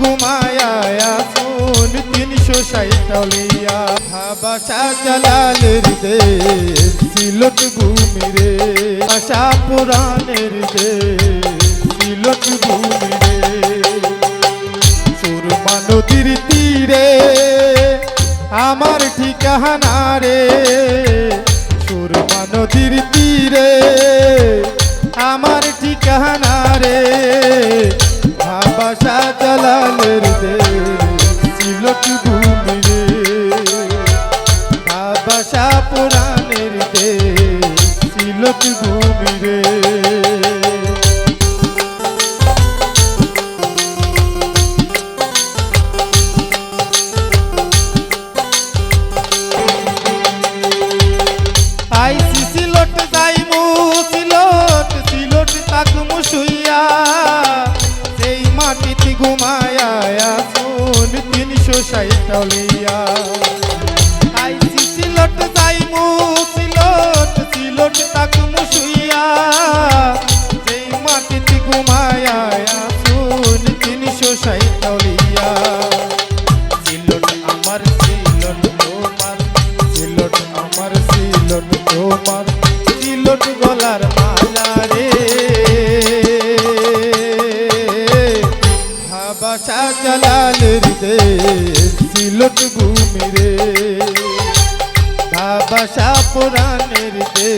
ঘুমায়া আসুন তিনশো সাইতলিয়া ভাবাসা জালালের দেশ সিলট ঘুমিরে আশা পুরাণের দেশ সিলট ঘুমিরে সুরমা নদীর তীরে আমার ঠিকানা রে। সুরমা নদীর তীরে আমার ঠিকানা রে। জালালের ছিল সিলট ভূমি রে ভাবাসা পুরাণের দে সিলট ভূমি রে ঘুমায়া আসুন তিনশো সাইতলিয়া আইসি সিলট যাইমু সিলট সিলট তাকমু শুইয়া। সেই মাটিতে ঘুমায়া আসুন তিনশো সাইতলিয়া সিলট আমার সিলট তোমার সিলট আমার সিলট তোমার সিলট গলার মালা জালালের দে সিলট ভূমি রে। ভাবাসা পুরাণের দে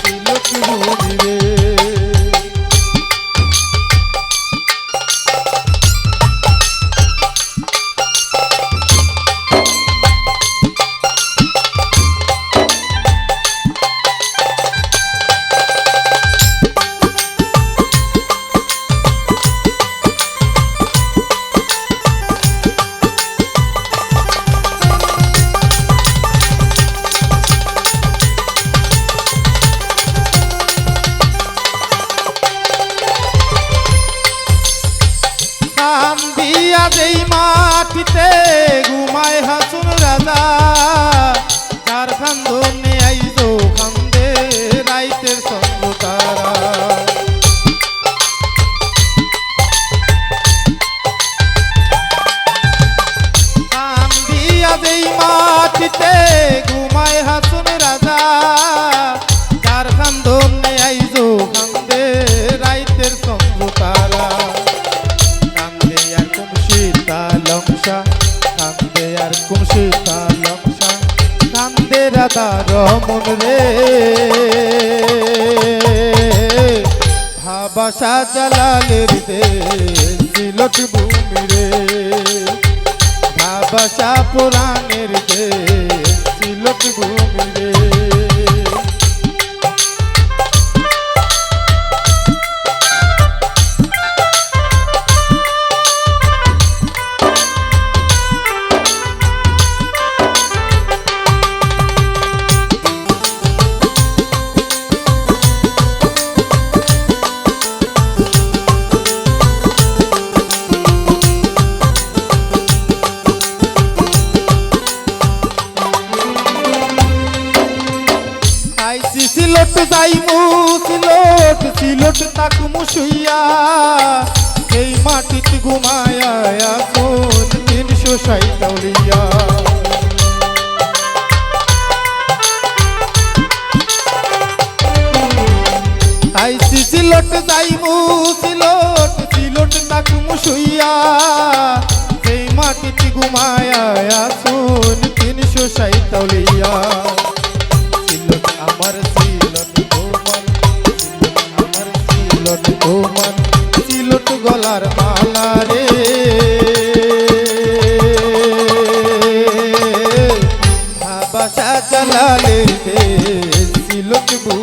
সিলট ভূমি রে। দিয়া যেই মাটিতে ঘুমায় হাসুন রাজা। চার খান্দনে আইজো খান্দে রাইতের সঙ্গ তারা। মাটিতে কান্দে রাধা রমন রে। ভাবাসা জালালের দে সিলট ভূমি রে। ভাবাসা পুরাণের দে সিলট যাইমু, সিলট সিলট তাকমু শুইয়া। এই মাটিতে ঘুমায়া এখন তিনশো সাইতলিয়া আইসি সিলট যাইমু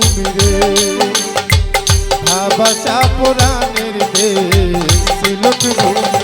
ভূমি রে ভাবাসা পুরাণের দে সিলট ভূমি